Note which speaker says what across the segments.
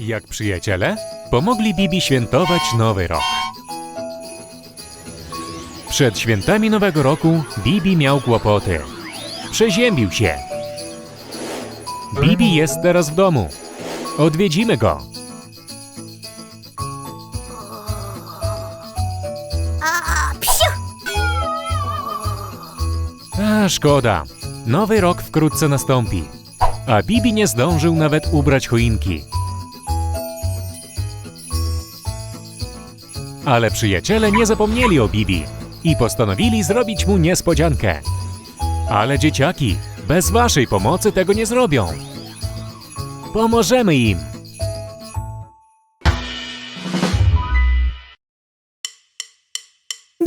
Speaker 1: Jak przyjaciele, pomogli Bibi świętować Nowy Rok. Przed świętami Nowego Roku Bibi miał kłopoty. Przeziębił się. Bibi jest teraz w domu. Odwiedzimy go.
Speaker 2: A,
Speaker 1: szkoda. Nowy rok wkrótce nastąpi. A Bibi nie zdążył nawet ubrać choinki. Ale przyjaciele nie zapomnieli o Bibi i postanowili zrobić mu niespodziankę. Ale dzieciaki, bez waszej pomocy tego nie zrobią. Pomożemy im.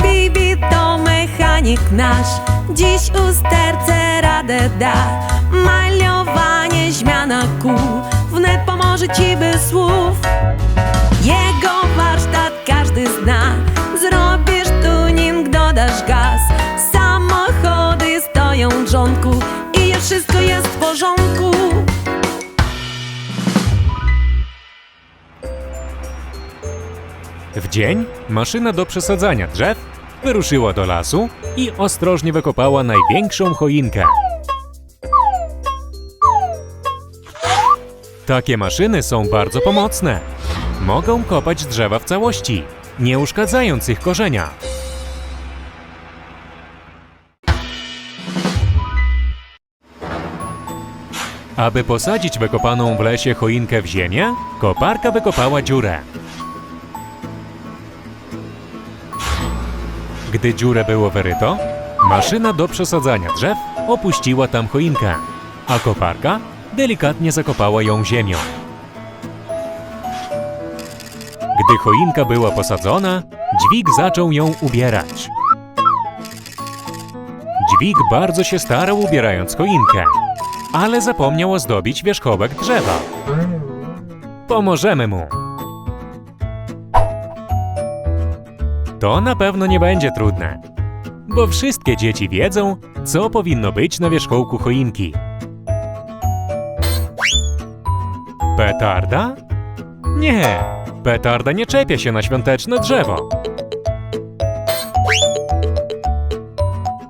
Speaker 3: Bibi to mechanik nasz, dziś usterce radę da. Maliowanie, zmiana kół, wnet pomoże ci bez słów. Jego W
Speaker 1: dzień maszyna do przesadzania drzew wyruszyła do lasu i ostrożnie wykopała największą choinkę. Takie maszyny są bardzo pomocne. Mogą kopać drzewa w całości, nie uszkadzając ich korzenia. Aby posadzić wykopaną w lesie choinkę w ziemię, koparka wykopała dziurę. Gdy dziurę było wyryto, maszyna do przesadzania drzew opuściła tam choinkę, a koparka delikatnie zakopała ją ziemią. Gdy choinka była posadzona, dźwig zaczął ją ubierać. Dźwig bardzo się starał ubierając choinkę, ale zapomniał ozdobić wierzchołek drzewa. Pomożemy mu. To na pewno nie będzie trudne, bo wszystkie dzieci wiedzą, co powinno być na wierzchołku choinki. Petarda? Nie, petarda nie czepia się na świąteczne drzewo.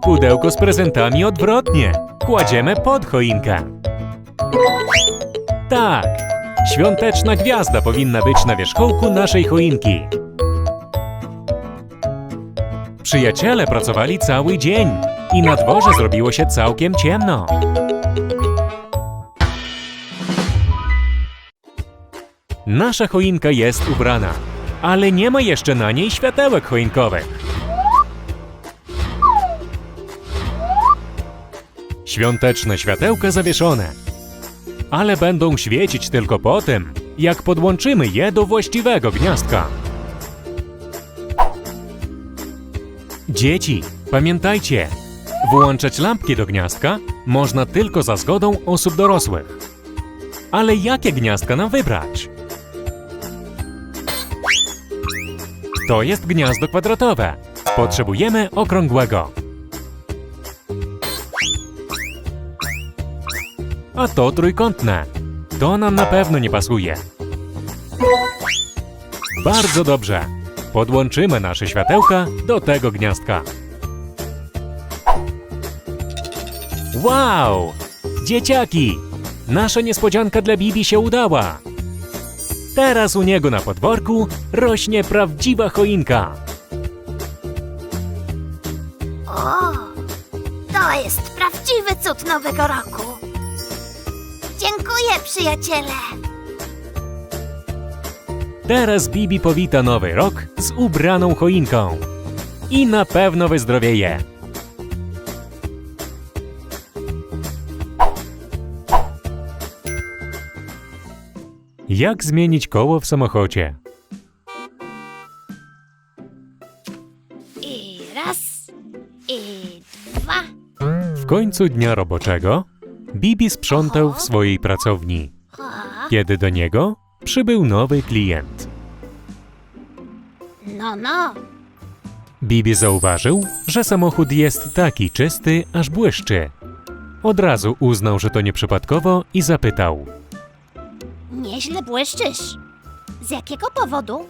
Speaker 1: Pudełko z prezentami odwrotnie. Kładziemy pod choinkę. Tak, świąteczna gwiazda powinna być na wierzchołku naszej choinki. Przyjaciele pracowali cały dzień i na dworze zrobiło się całkiem ciemno. Nasza choinka jest ubrana, ale nie ma jeszcze na niej światełek choinkowych. Świąteczne światełka zawieszone, ale będą świecić tylko po tym, jak podłączymy je do właściwego gniazdka. Dzieci, pamiętajcie, włączać lampki do gniazdka można tylko za zgodą osób dorosłych. Ale jakie gniazdka nam wybrać? To jest gniazdo kwadratowe. Potrzebujemy okrągłego. A to trójkątne. To nam na pewno nie pasuje. Bardzo dobrze. Podłączymy nasze światełka do tego gniazdka. Wow! Dzieciaki! Nasza niespodzianka dla Bibi się udała. Teraz u niego na podwórku rośnie prawdziwa choinka.
Speaker 2: O, to jest prawdziwy cud Nowego Roku. Dziękuję, przyjaciele.
Speaker 1: Teraz Bibi powita nowy rok z ubraną choinką. I na pewno wyzdrowieje. Jak zmienić koło w samochodzie?
Speaker 2: I raz, i dwa.
Speaker 1: W końcu dnia roboczego Bibi sprzątał w swojej pracowni, kiedy do niego przybył nowy klient.
Speaker 2: no, no.
Speaker 1: Bibi zauważył, że samochód jest taki czysty, aż błyszczy. Od razu uznał, że to nieprzypadkowo i zapytał.
Speaker 2: Nieźle błyszczysz. Z jakiego powodu?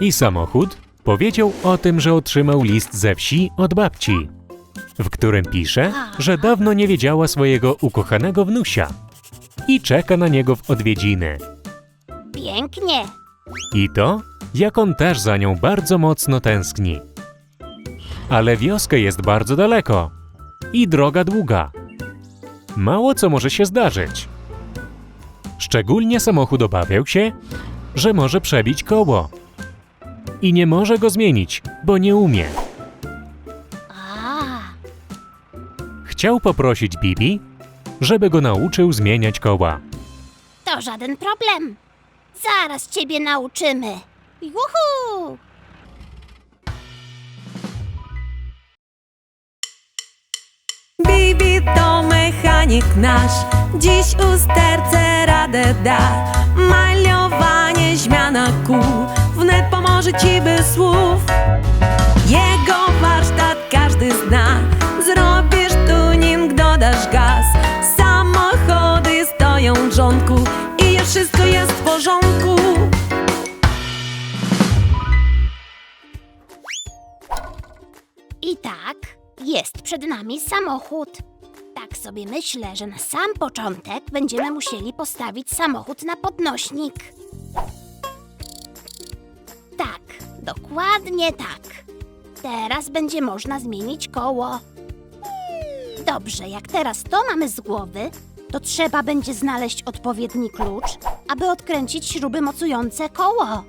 Speaker 1: I samochód powiedział o tym, że otrzymał list ze wsi od babci, w którym pisze, że dawno nie wiedziała swojego ukochanego wnusia i czeka na niego w odwiedziny.
Speaker 2: Pięknie.
Speaker 1: I to, jak on też za nią bardzo mocno tęskni. Ale wioska jest bardzo daleko i droga długa. Mało co może się zdarzyć. Szczególnie samochód obawiał się, że może przebić koło. I nie może go zmienić, bo nie umie. Chciał poprosić Bibi, żeby go nauczył zmieniać koła.
Speaker 2: to żaden problem. Zaraz ciebie nauczymy. Juhu!
Speaker 3: Bibi to mechanik nasz, dziś usterce radę da. Maliowanie, zmiana kół, wnet pomoże ci bez słów. Jego warsztat każdy zna, zrobisz tuning, dodasz gaz. Samochody stoją w rządku wszystko jest w porządku.
Speaker 2: I tak, jest przed nami samochód. Tak sobie myślę, że na sam początek będziemy musieli postawić samochód na podnośnik. Tak, dokładnie tak. Teraz będzie można zmienić koło. Dobrze, jak teraz to mamy z głowy, to trzeba będzie znaleźć odpowiedni klucz, aby odkręcić śruby mocujące koło.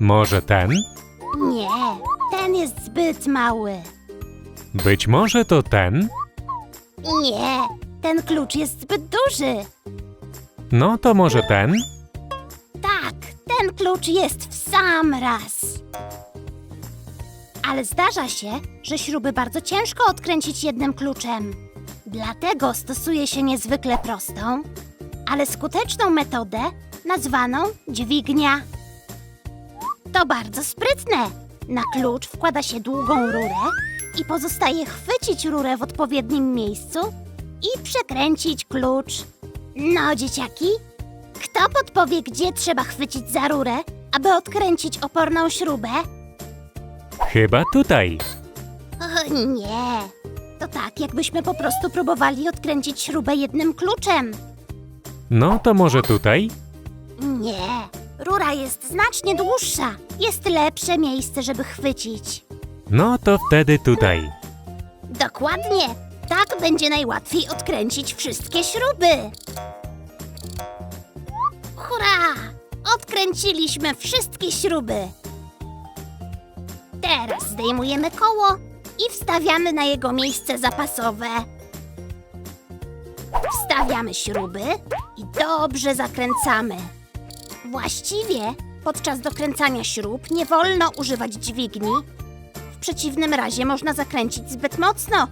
Speaker 1: Może ten?
Speaker 2: Nie, ten jest zbyt mały.
Speaker 1: Być może to ten?
Speaker 2: Nie, ten klucz jest zbyt duży.
Speaker 1: No to może ten?
Speaker 2: Tak, ten klucz jest w sam raz. Ale zdarza się, że śruby bardzo ciężko odkręcić jednym kluczem. Dlatego stosuje się niezwykle prostą, ale skuteczną metodę nazwaną dźwignia. To bardzo sprytne. Na klucz wkłada się długą rurę i pozostaje chwycić rurę w odpowiednim miejscu i przekręcić klucz. No, dzieciaki, kto podpowie, gdzie trzeba chwycić za rurę, aby odkręcić oporną śrubę?
Speaker 1: Chyba tutaj.
Speaker 2: O, nie. To tak, jakbyśmy po prostu próbowali odkręcić śrubę jednym kluczem.
Speaker 1: No to może tutaj?
Speaker 2: Nie. Rura jest znacznie dłuższa. Jest lepsze miejsce, żeby chwycić.
Speaker 1: No to wtedy tutaj.
Speaker 2: Dokładnie. Tak będzie najłatwiej odkręcić wszystkie śruby. Hurra! Odkręciliśmy wszystkie śruby. Teraz zdejmujemy koło i wstawiamy na jego miejsce zapasowe. Wstawiamy śruby i dobrze zakręcamy. Właściwie podczas dokręcania śrub nie wolno używać dźwigni. W przeciwnym razie można zakręcić zbyt mocno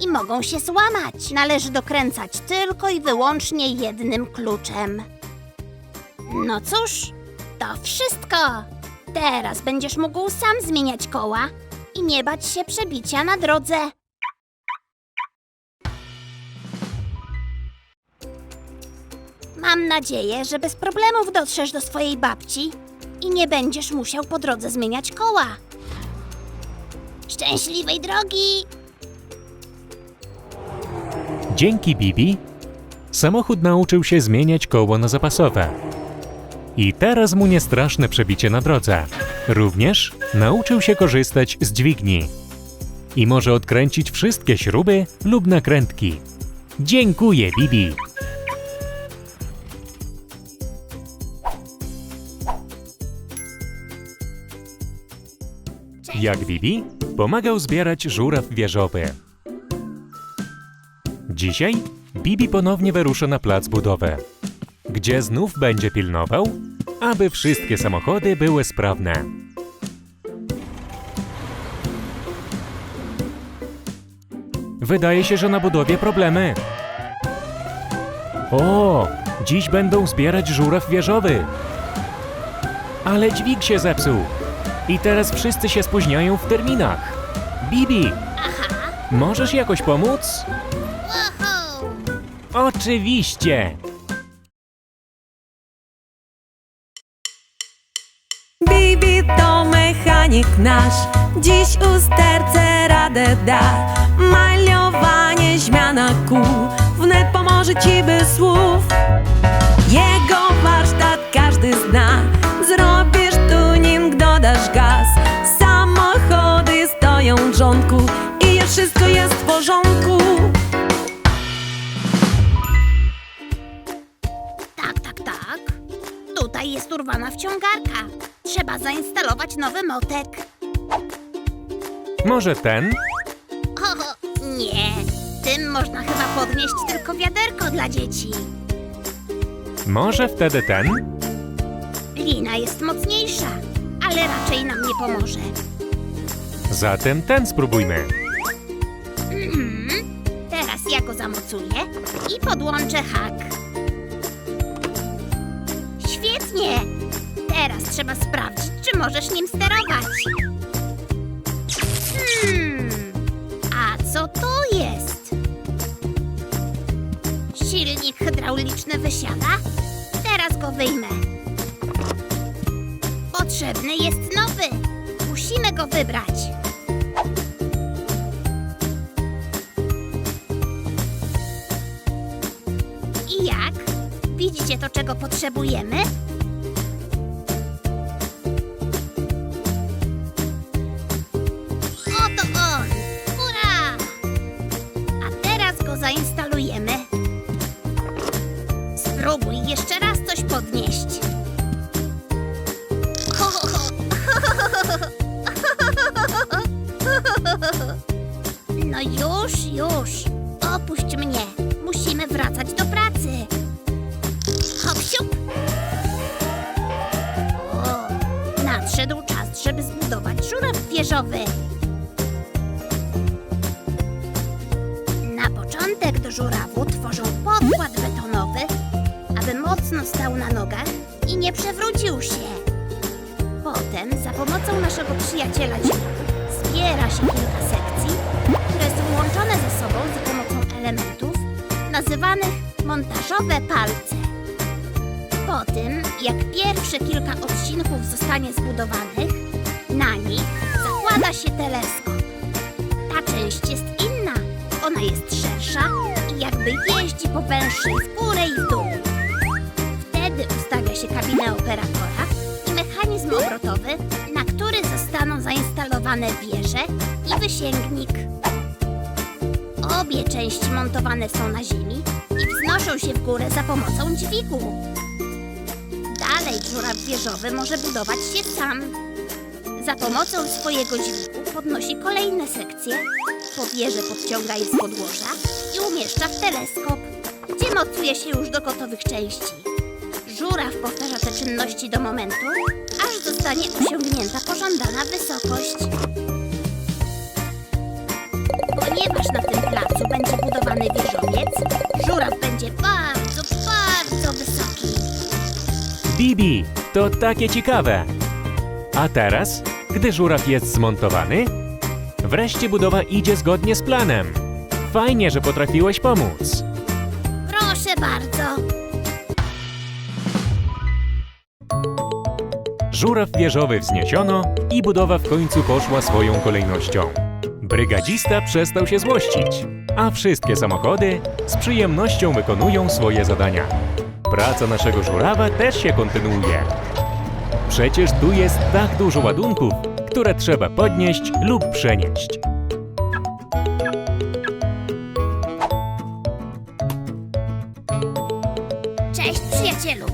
Speaker 2: i mogą się złamać. Należy dokręcać tylko i wyłącznie jednym kluczem. No cóż, to wszystko. Teraz będziesz mógł sam zmieniać koła i nie bać się przebicia na drodze. Mam nadzieję, że bez problemów dotrzesz do swojej babci i nie będziesz musiał po drodze zmieniać koła. Szczęśliwej drogi!
Speaker 1: Dzięki Bibi samochód nauczył się zmieniać koło na zapasowe. I teraz mu nie straszne przebicie na drodze. Również nauczył się korzystać z dźwigni. I może odkręcić wszystkie śruby lub nakrętki. Dziękuję Bibi! Jak Bibi pomagał zbierać żuraw wieżowy. Dzisiaj Bibi ponownie wyrusza na plac budowy, gdzie znów będzie pilnował, aby wszystkie samochody były sprawne. Wydaje się, że na budowie problemy. O, dziś będą zbierać żuraw wieżowy. Ale dźwig się zepsuł. I teraz wszyscy się spóźniają w terminach. Bibi, możesz jakoś pomóc? Oczywiście!
Speaker 3: Mechanik nasz Dziś usterce radę da. Maliowanie, zmiana kół Wnet pomoże ci bez słów. Jego warsztat każdy zna. Zrobisz tuning, dodasz gaz. Samochody stoją w rządku I wszystko jest w porządku
Speaker 2: Tutaj jest urwana wciągarka. Trzeba zainstalować nowy motek.
Speaker 1: Może ten?
Speaker 2: O, nie. Tym można chyba podnieść tylko wiaderko dla dzieci.
Speaker 1: Może wtedy ten?
Speaker 2: Lina jest mocniejsza, ale raczej nam nie pomoże.
Speaker 1: Zatem ten spróbujmy.
Speaker 2: Mhm. Teraz ja go zamocuję i podłączę hak. Świetnie! Teraz trzeba sprawdzić, czy możesz nim sterować. Hmm, a co to jest? Silnik hydrauliczny wysiada? Teraz go wyjmę. Potrzebny jest nowy. Musimy go wybrać. Widzicie to, czego potrzebujemy? Oto on! Hurra! A teraz go zainstalujemy. Spróbuj jeszcze raz coś podnieść. No już, już. Pomocą naszego przyjaciela dźwięku zbiera się kilka sekcji, które są łączone ze sobą za pomocą elementów nazywanych montażowe palce. Po tym, jak pierwsze kilka odcinków zostanie zbudowanych, na nich zakłada się teleskop. Ta część jest inna. Ona jest szersza i jakby jeździ po węższej w górę i w dół. Wtedy ustawia się kabinę operatora i mechanizm obrotowy, zostaną zainstalowane wieże i wysięgnik. Obie części montowane są na ziemi i wznoszą się w górę za pomocą dźwigu. Dalej żuraw wieżowy może budować się sam. Za pomocą swojego dźwigu podnosi kolejne sekcje, po wieżę podciąga je z podłoża i umieszcza w teleskop, gdzie mocuje się już do gotowych części. Żuraw powtarza te czynności do momentu, aż zostanie osiągnięta pożądana wysokość. Ponieważ na tym placu będzie budowany wieżowiec, żuraw będzie bardzo, bardzo wysoki.
Speaker 1: Bibi, to takie ciekawe. A teraz, gdy żuraw jest zmontowany, wreszcie budowa idzie zgodnie z planem. Fajnie, że potrafiłeś pomóc.
Speaker 2: Proszę bardzo.
Speaker 1: Żuraw wieżowy wzniesiono i budowa w końcu poszła swoją kolejnością. Brygadzista przestał się złościć, a wszystkie samochody z przyjemnością wykonują swoje zadania. Praca naszego żurawa też się kontynuuje. Przecież tu jest tak dużo ładunków, które trzeba podnieść lub przenieść.
Speaker 2: Cześć przyjacielu!